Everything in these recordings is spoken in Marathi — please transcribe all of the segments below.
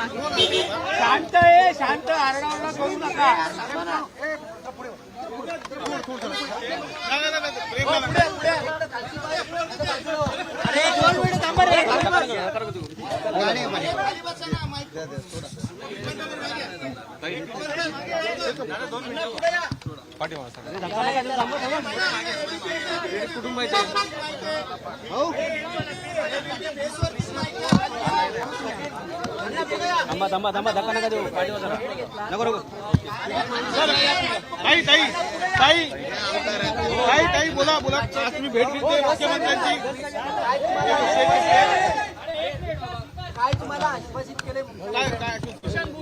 शांत आहे शांत आरडाओरडा करू नका. अरे दोन मिनिट. थांबा रे थांबा थांबा थांबा धक्का नका देऊ पाठीवर जरा. नको नको ताई ताई ताई ताई ताई बोला बोला आज तुम्ही भेट घेतली मुख्यमंत्र्यांची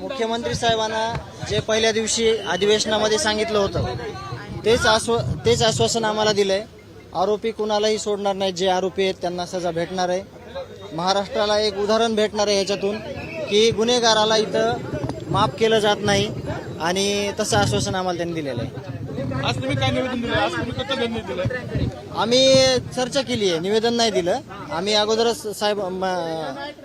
मुख्यमंत्री साहेबांना जे पहिल्या दिवशी अधिवेशनामध्ये सांगितलं होतं तेच आश्व तेच आश्वासन आम्हाला दिलंय. आरोपी कुणालाही सोडणार नाही जे आरोपी आहेत त्यांना सजा भेटणार आहे. महाराष्ट्राला एक उदाहरण भेटणार आहे ह्याच्यातून की गुन्हेगाराला इथं माफ केलं जात नाही आणि तसं आश्वासन आम्हाला त्यांनी दिलेलं आहे. आज तुम्ही काय निवेदन दिलं? आज तुम्ही कसं निर्णय दिलं? आम्ही चर्चा केली आहे निवेदन नाही दिलं. आम्ही अगोदरच साहेब म,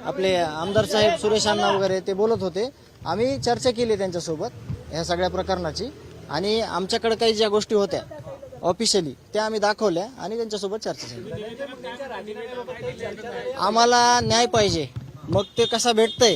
आपले आमदार साहेब सुरेश अण्णा वगैरे ते बोलत होते. आम्ही चर्चा केली त्यांच्यासोबत ह्या सगळ्या प्रकरणाची. आणि आमच्याकडे काही ज्या गोष्टी होत्या ऑफिशियली त्या आम्ही दाखवल्या आणि त्यांच्यासोबत चर्चा झाली. आम्हाला न्याय पाहिजे. मग ते कसा भेटतंय?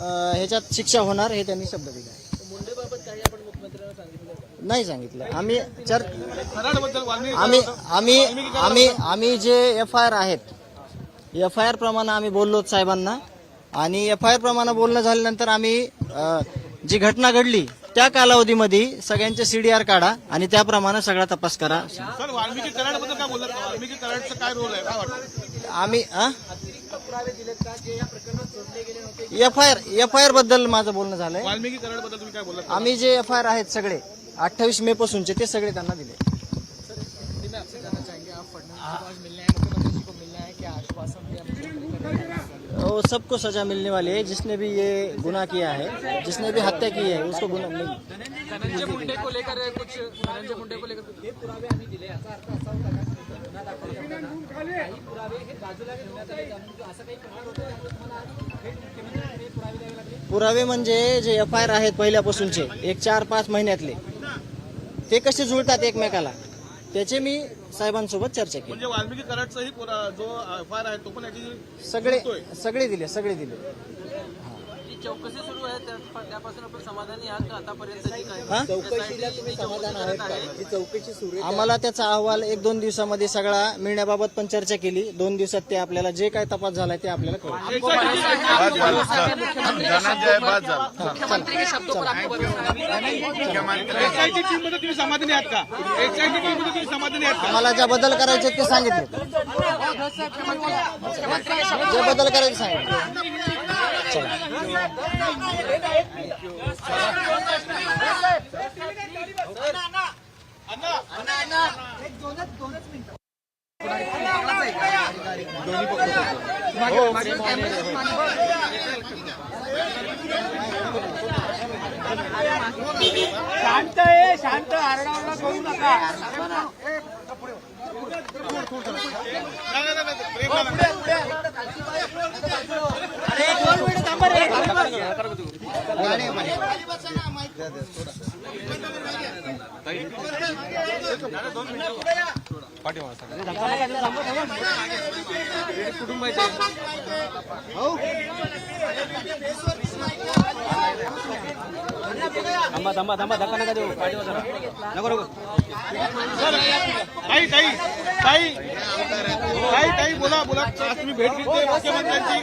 ह्याच्यात शिक्षा होणार हे त्यांनी शब्द दिला. आहे नाही सांगितलं. आम्ही चर आम्ही आम्ही आम्ही आम्ही जे F I R F I R R प्रमाणे आम्ही बोललो साहेबांना. आणि एफ आय आर प्रमाणे बोलणं झाल्यानंतर आम्ही जी घटना घडली त्या कालावधीमध्ये सगळ्यांचे सीडीआर काढा आणि त्याप्रमाणे सगळा तपास करा. सर वाल्मिकी कराडबद्दल काय बोलत वाल्मिकी कराडचं काय रोल आहे? काय वाटतं? आम्ही F I R F I आरबद्दल माझं बोलणं झालंय. वाल्मिकी कराडबद्दल तुम्ही काय बोलत आम्ही जे एफ आय आर आहेत सगळे अठ्ठावीस मे पासूनचे ते सगळे त्यांना दिले. वो सबको सजा मिलने वाली है जिसने भी ये गुनाह किया है जिसने भी हत्या की है उसको गुनाह मिल धनंजय मुंडे को लेकर कुछ मुंडे को लेकर पुरावे म्हणजे जे एफ आय आर आहेत पहिल्यापासूनचे एक चार पाच महिन्यातले. ते कसे जुळतात एकमेकाला? त्याचे मी साहेबांसोबत चर्चा केली. म्हणजे वाल्मिकी कराडचाही पुरा- जो एफ आय आर आहे तो पण याची सगळे सगळे दिले सगळे दिले. जी चौकशी सुरू आहे त्या- त्यापासून आपण समाधानी आहात का? हा? चौकशीला तुम्ही समाधान आहात चौकशी सुरू आम्हाला त्याचा अहवाल एक दोन दिवसामध्ये सगळा मिळण्याबाबत पण चर्चा केली. दोन दिवसात ते आपल्याला जे काय तपास झालाय ते आपल्याला कळेल. मुख्यमंत्री के शब्दों पर आपको भरोसा एसआयटी टीममध्ये तुम्ही समाधानी आहात का? एसआयटी टीममध्ये तुम्ही समाधानी आहात का? आम्हाला ज्या बदल करायचे ते सांगितले. जे बदल करायचे सांगितले शांत आहे शांत. आरडाओरडा करू नका पुढे नाही, नाही, प्रेम नाही. अरे दोन मिनिट थांबा रे थांबा थांबा थांबा धक्का नका देऊ. पाठीवर जरा. नको नको. ताई ताई ताई ताई ताई बोला बोला. आज तुम्ही भेट घेतली मुख्यमंत्र्यांची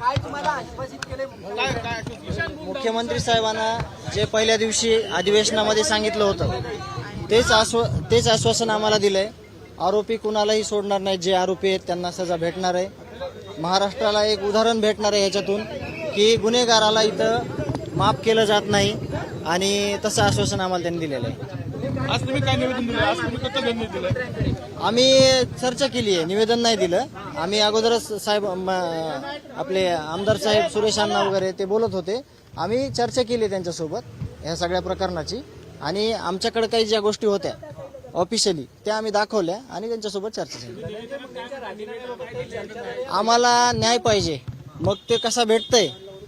काय तुम्हाला आश्वासित केले काय काय आश्वासन? मुख्यमंत्री साहेबांना जे पहिल्या दिवशी अधिवेशनामध्ये सांगितलं होतं तेच आश्व तेच आश्वासन आम्हाला दिलंय. आरोपी कुणालाही सोडणार नाही जे आरोपी आहेत त्यांना सजा भेटणार आहे. महाराष्ट्राला एक उदाहरण भेटणार आहे ह्याच्यातून की गुन्हेगाराला इथं माफ केलं जात नाही आणि तसं आश्वासन आम्हाला त्यांनी दिलेलं आहे. आज तुम्ही काय निवेदन दिलं? आज तुम्ही कसं निवेदन दिलं? आम्ही चर्चा केली आहे निवेदन नाही दिलं. आम्ही अगोदरच साहेब म, आपले आमदार साहेब सुरेश अण्णा वगैरे ते बोलत होते. आम्ही चर्चा केली आहे त्यांच्यासोबत ह्या सगळ्या प्रकरणाची. आणि आमच्याकडे काही ज्या गोष्टी होत्या ऑफिशियली त्या आम्ही दाखवल्या आणि त्यांच्यासोबत चर्चा झाली. आम्हाला न्याय पाहिजे. मग ते कसा भेटतंय?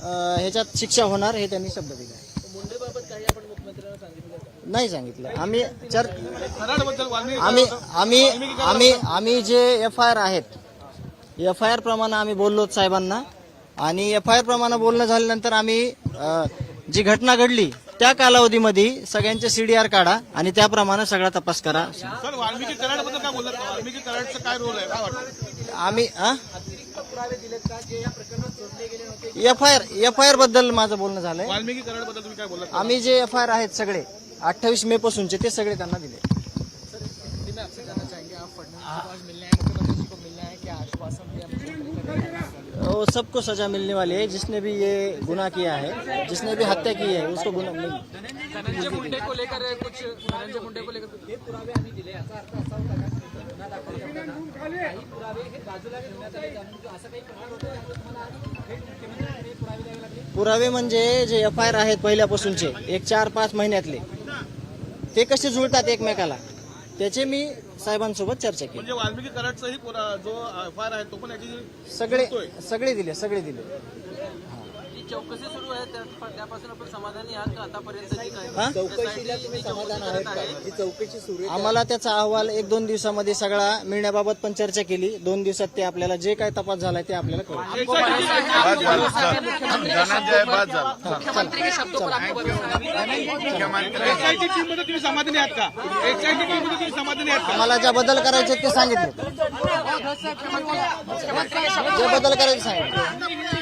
ह्याच्यात शिक्षा होणार हे त्यांनी शब्द दिला. आहे नाही सांगितलं. आम्ही चर आम्ही आम्ही आम्ही आम्ही जे F I R F I R R प्रमाणे आम्ही बोललो साहेबांना आणि एफ आय आर प्रमाणे बोलणं झाल्यानंतर आम्ही जी घटना घडली त्या कालावधीमध्ये सगळ्यांचे सीडीआर काढा आणि त्याप्रमाणे सगळा तपास करा. आम्ही F I R F I R बद्दल माझं बोलणं झालंय. वाल्मिकी कराडबद्दल तुम्ही काय बोलत आम्ही जे एफ़ आय आर आहेत सगळे अठ्ठावीस मे पासूनचे ते सगळे त्यांना दिले? वो सबको सजा मिलने वाली है जिसने भी ये गुना किया है जिसने भी हत्या की है उसको गुनाह मिल धनंजय मुंडे को लेकर कुछ धनंजय मुंडे को लेकर पुरावे आम्ही दिले याचा अर्थ असा होता का की गुन्हा दाखल करताना काही पुरावे हे बाजूला ठेवण्यात आले जाणून की असं काही प्रकार होतो त्यामुळे तुम्हाला आज थेट मुख्यमंत्र्यांकडे पुरावे द्यावे लागले पुरावे म्हणजे जे एफ आय आर आहेत पहिल्यापासूनचे एक चार पाच महिन्यातले. ते कसे जुळतात एकमेकाला? त्याचे मी साहेबांसोबत चर्चा केली. म्हणजे वाल्मिकी कराडचाही पुरा- जो एफ आय आर आहे तो पण याची सगळे सगळे दिले सगळे दिले. चौकशी सुरू आहे त्या- त्यापासून आपण समाधानी आहात का? आतापर्यंतची काय हा? चौकशीला तुम्ही समाधान आहात का जी चौकशी सुरू आम्हाला त्याचा अहवाल एक दोन दिवसामध्ये सगळा मिळण्याबाबत पण चर्चा केली. दोन दिवसात ते आपल्याला जे काय तपास झालाय ते आपल्याला कळेल. मुख्यमंत्री के शब्दों पर आपको भरोसा है एसआयटी टीममध्ये तुम्ही समाधानी आहात का? एसआयटी टीममध्ये तुम्ही समाधानी आहात का? आम्हाला ज्या बदल करायचे ते सांगितले. जे बदल करायचे सांगितले.